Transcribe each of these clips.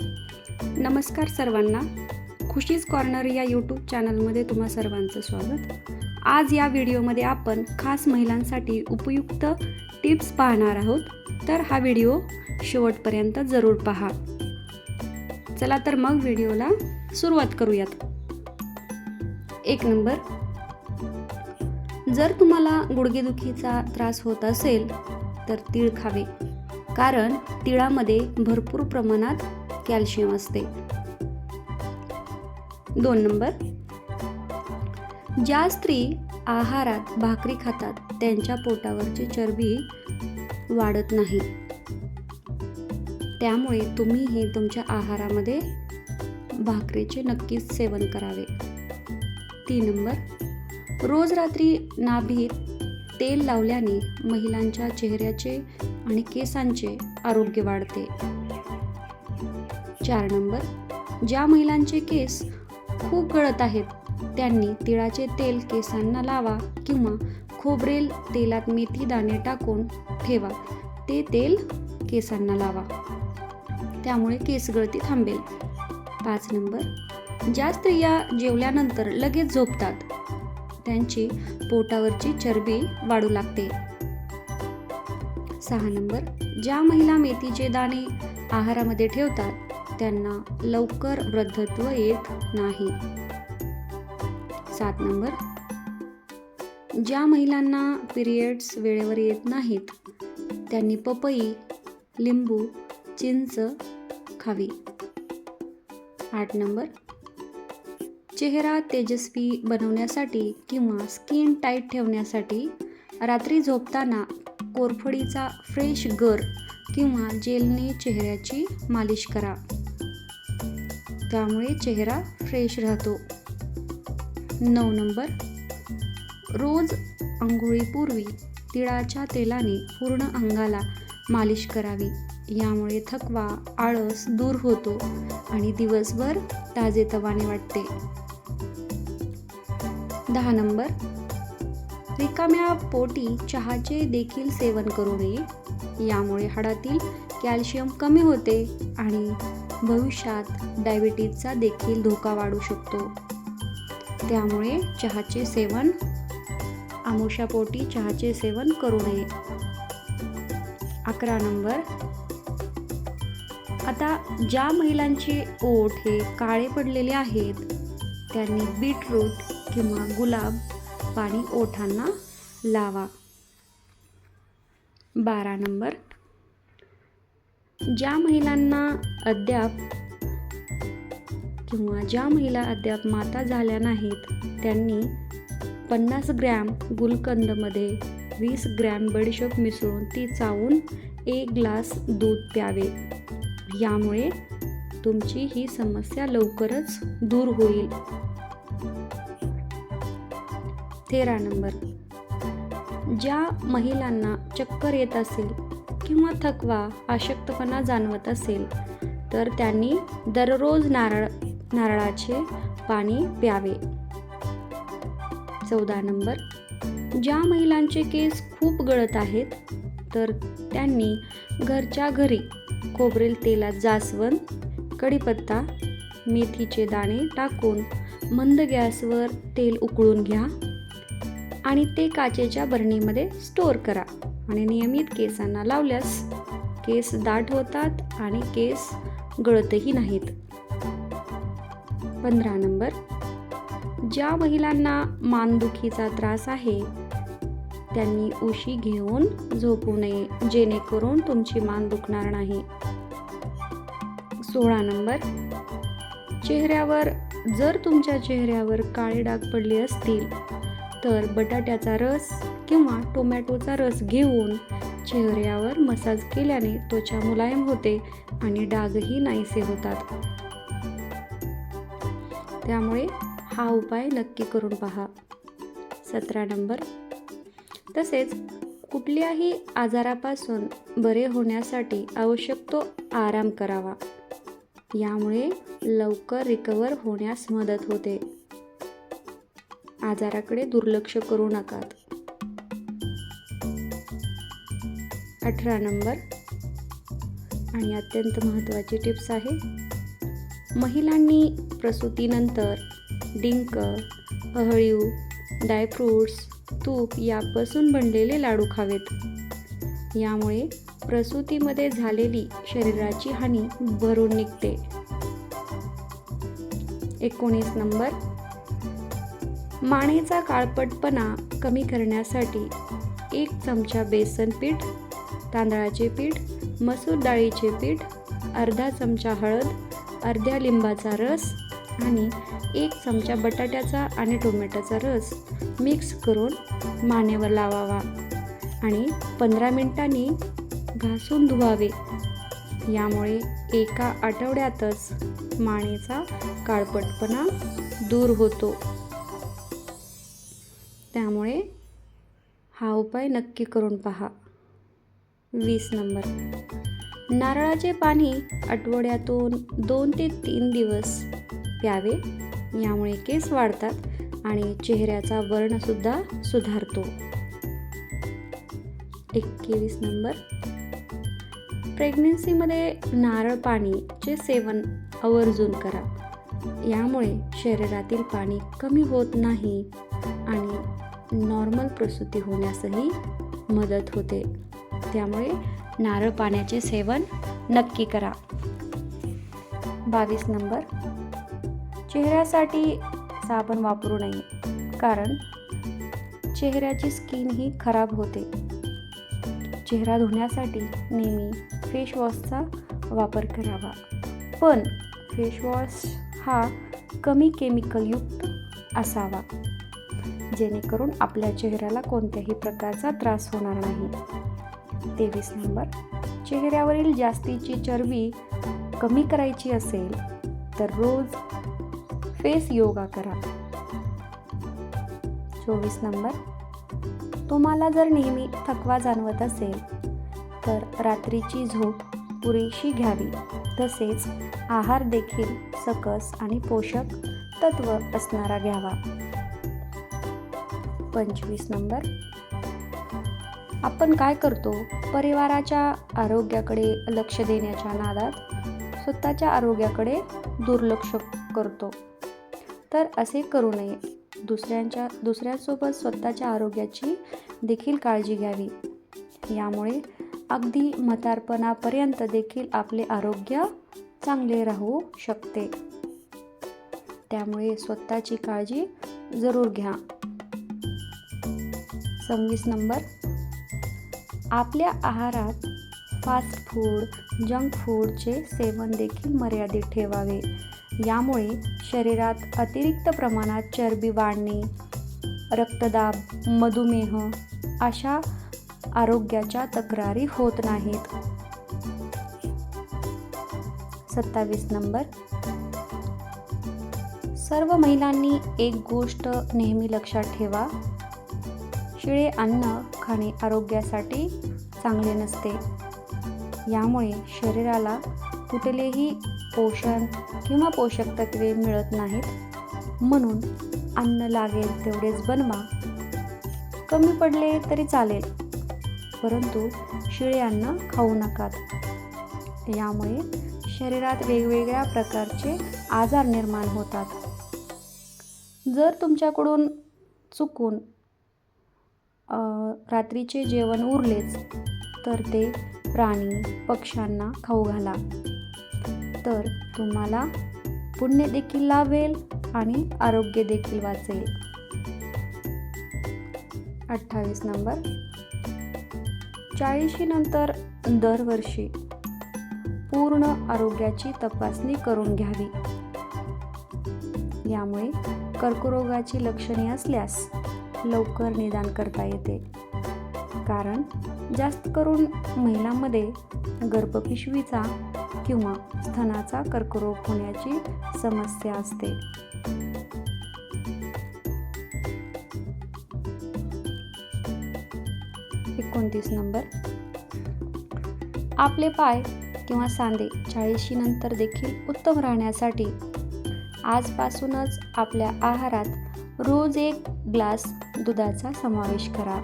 नमस्कार सर्वांना. खुशीज कॉर्नर या यूट्यूब चॅनलमध्ये तुम्हा सर्वांचं स्वागत. आज या व्हिडिओमध्ये आपण खास महिलांसाठी उपयुक्त टिप्स पाहणार आहोत. तर हा व्हिडिओ शेवटपर्यंत जरूर पहा. चला तर मग व्हिडिओला सुरुवात करूयात. एक नंबर. जर तुम्हाला गुडघेदुखीचा त्रास होत असेल तर तीळ खावे. कारण तिळामध्ये भरपूर प्रमाणात कॅल्शियम असते. दोन नंबर. ज्या स्त्री आहारात भाकरी खातात त्यांच्या पोटावरची चरबी वाढत नाही. त्यामुळे तुम्ही हे तुमच्या आहारामध्ये भाकरीचे नक्कीच सेवन करावे. तीन नंबर. रोज रात्री नाभीत तेल लावल्याने महिलांच्या चेहऱ्याचे आणि केसांचे आरोग्य वाढते. चार नंबर. ज्या महिलांचे केस खूप गळत आहेत त्यांनी तिळाचे तेल केसांना लावा किंवा खोबरेल तेलात मेथी दाणे टाकून ठेवा. ते तेल केसांना लावा. त्यामुळे केस गळती थांबेल. पाच नंबर. ज्या स्त्रिया जेवल्यानंतर लगेच झोपतात त्यांची पोटावरची चरबी वाढू लागते. सहा नंबर. ज्या महिला मेथीचे दाणे आहारामध्ये ठेवतात त्यांना लवकर वृद्धत्व येत नाही. सात नंबर. ज्या महिलांना पिरियड्स वेळेवर येत नाहीत त्यांनी पपई लिंबू चिंच खावी. आठ नंबर. चेहरा तेजस्वी बनवण्यासाठी किंवा स्किन टाईट ठेवण्यासाठी रात्री झोपताना कोरफडीचा फ्रेश गर किंवा जेलने चेहऱ्याची मालिश करा. त्यामुळे चेहरा फ्रेश राहतो. नऊ नंबर. रोज आंघोळीपूर्वी तिळाच्या तेलाने पूर्ण अंगाला मालिश करावी. यामुळे थकवा आळस दूर होतो आणि दिवसभर ताजेतवाने वाटते. दहा नंबर. रिकाम्या पोटी चहाचे देखील सेवन करू नये. यामुळे हाडातील कॅल्शियम कमी होते आणि भविष्यात डायबिटीजचा देखील धोका वाढू शकतो. त्यामुळे चहाचे सेवन आमोशापोटी चहाचे सेवन करू नये. अकरा नंबर. आता ज्या महिलांचे ओठ हे काळे पडलेले आहेत त्यांनी बीटरूट किंवा गुलाब पाणी ओठांना लावा. बारा नंबर. ज्या महिलांना अद्याप किंवा ज्या महिला अद्याप माता झाल्या नाहीत त्यांनी पन्नास ग्रॅम गुलकंदमध्ये वीस ग्रॅम बडीशोप मिसळून ती चावून एक ग्लास दूध प्यावे. यामुळे तुमची ही समस्या लवकरच दूर होईल. तेरा नंबर. ज्या महिलांना चक्कर येत असेल किंवा थकवा अशक्तपणा जाणवत असेल तर त्यांनी दररोज नारळ नारळाचे पाणी प्यावे. चौदा नंबर. ज्या महिलांचे केस खूप गळत आहेत तर त्यांनी घरच्या घरी खोबरेल तेलात जास्वंद कढीपत्ता मेथीचे दाणे टाकून मंद गॅसवर तेल उकळून घ्या. आणि ते काचेच्या बरणीमध्ये स्टोअर करा. आणि नियमित केसांना लावल्यास केस दाट होतात आणि केस गळतही नाहीत. पंधरा नंबर. ज्या महिलांना मानदुखीचा त्रास आहे त्यांनी उशी घेऊन झोपू नये जेणेकरून तुमची मान दुखणार नाही. सोळा नंबर. चेहऱ्यावर जर तुमच्या चेहऱ्यावर काळे डाग पडले असतील तर बटाट्याचा रस किंवा टोमॅटोचा रस घेऊन चेहऱ्यावर मसाज केल्याने त्वचा मुलायम होते आणि डागही नाहीसे होतात. त्यामुळे हा उपाय नक्की करून पहा. सतरा नंबर. तसेच कुठल्याही आजारापासून बरे होण्यासाठी आवश्यक तो आराम करावा. यामुळे लवकर रिकवर होण्यास मदत होते. आजाराकडे दुर्लक्ष करू नकात. अठरा नंबर. आणि अत्यंत महत्त्वाची टिप्स आहे. महिलांनी प्रसूतीनंतर डिंक अहळीव ड्रायफ्रूट्स तूप यापासून बनलेले लाडू खावेत. यामुळे प्रसूतीमध्ये झालेली शरीराची हानी भरून निघते. एकोणीस नंबर. मानेचा काळपटपणा कमी करण्यासाठी एक चमचा बेसन पीठ तांदळाचे पीठ मसूर डाळीचे पीठ अर्धा चमचा हळद अर्ध्या लिंबाचा रस आणि एक चमचा बटाट्याचा आणि टोमॅटोचा रस मिक्स करून मानेवर लावावा आणि पंधरा मिनिटांनी घासून धुवावे. यामुळे एका आठवड्यातच मानेचा काळपटपणा दूर होतो. त्यामुळे हा उपाय नक्की करून पहा. वीस नंबर. नारळाचे पाणी आठवड्यातून दोन ते तीन दिवस प्यावे. यामुळे केस वाढतात आणि चेहऱ्याचा वर्णसुद्धा सुधारतो. एकवीस नंबर. प्रेग्नेन्सीमध्ये नारळ पाणीचे सेवन आवर्जून करा. यामुळे शरीरातील पाणी कमी होत नाही आणि नॉर्मल प्रसूती होण्यासही मदत होते. त्यामुळे नारळ पाण्याचे सेवन नक्की करा. बावीस नंबर. चेहऱ्यासाठी साबण वापरू नये कारण चेहऱ्याची स्किन ही खराब होते. चेहरा धुण्यासाठी नेहमी फेसवॉशचा वापर करावा. पण फेसवॉश हा कमी केमिकलयुक्त असावा. जेणेकरून आपल्या चेहऱ्याला कोणत्याही प्रकारचा त्रास होणार नाही. तेवीस नंबर. चेहऱ्यावरील जास्तीची चरबी कमी करायची असेल तर रोज फेस योगा करा. चोवीस नंबर. तुम्हाला जर नेहमी थकवा जाणवत असेल तर रात्रीची झोप पुरेशी घ्यावी. तसेच आहार देखील सकस आणि पोषक तत्व असणारा घ्यावा. पंचवीस नंबर. आपण काय करतो? परिवाराच्या आरोग्याकडे लक्ष देण्याच्या नादात स्वतःच्या आरोग्याकडे दुर्लक्ष करतो. तर असे करू नये. दुसऱ्यांच्या दुसऱ्यांसोबत स्वतःच्या आरोग्याची देखील काळजी घ्यावी. यामुळे अगदी म्हातारपणापर्यंत देखील आपले आरोग्य चांगले राहू शकते. त्यामुळे स्वतःची काळजी जरूर घ्या. सव्वीस नंबर. आपल्या आहारात फास्ट फूड जंक फूडचे सेवन देखील मर्यादित ठेवावे. यामुळे शरीरात अतिरिक्त प्रमाणात चरबी वाढणे रक्तदाब मधुमेह अशा आरोग्याच्या तक्रारी होत नाहीत. सत्तावीस नंबर. सर्व महिलांनी एक गोष्ट नेहमी लक्षात ठेवा शिळे अन्न खाणे आरोग्यासाठी चांगले नसते. यामुळे शरीराला कुठलेही पोषण किंवा पोषक तत्वे मिळत नाहीत. म्हणून अन्न लागेल तेवढेच बनवा. कमी पडले तरी चालेल. परंतु शिळे अन्न खाऊ नकात. यामुळे शरीरात वेगवेगळ्या प्रकारचे आजार निर्माण होतात. जर तुमच्याकडून चुकून रात्रीचे जेवण उरलेच तर ते प्राणी पक्ष्यांना खाऊ घाला. तर तुम्हाला पुण्य देखील लाभेल आणि आरोग्य देखील वाचेल. अठ्ठावीस नंबर. चाळीशी नंतर दरवर्षी पूर्ण आरोग्याची तपासणी करून घ्यावी. यामुळे कर्करोगाची लक्षणे असल्यास लवकर निदान करता येते. कारण जास्त करून महिलांमध्ये गर्भपिशवीचा किंवा स्तनाचा कर्करोग होण्याची समस्या असते. एकोणतीस नंबर. आपले पाय किंवा सांधे चाळीशी नंतर देखील उत्तम राहण्यासाठी आजपासूनच आपल्या आहारात रोज एक ग्लास दुधाचा समावेश करा.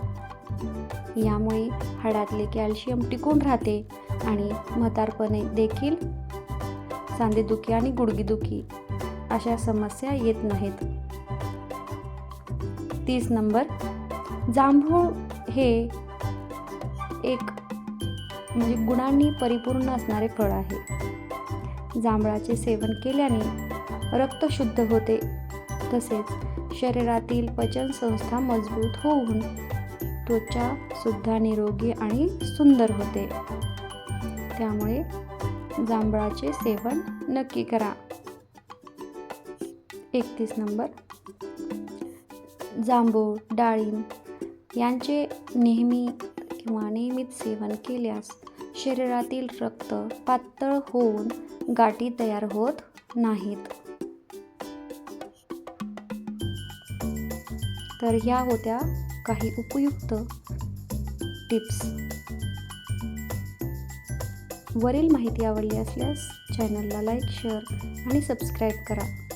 यामुळे हाडातले कॅल्शियम टिकून राहते आणि म्हातारपणे देखील सांधेदुखी आणि गुडघेदुखी अशा समस्या येत नाहीत. तीस नंबर जांभूळ हे एक म्हणजे गुणांनी परिपूर्ण असणारे फळ आहे. जांभळाचे सेवन केल्याने रक्त शुद्ध होते तसेच शरीरातील पचनसंस्था मजबूत होऊन त्वचा सुद्धा निरोगी आणि सुंदर होते. त्यामुळे जांभळाचे सेवन नक्की करा. एकतीस नंबर. जांभूळ डाळिंब यांचे नेहमी किंवा नियमित सेवन केल्यास शरीरातील रक्त पातळ होऊन गाठी तयार होत नाहीत. तर ह्या होत्या काही उपयुक्त टिप्स. वरील माहिती आवडली असल्यास चॅनलला लाईक शेअर आणि सबस्क्राईब करा.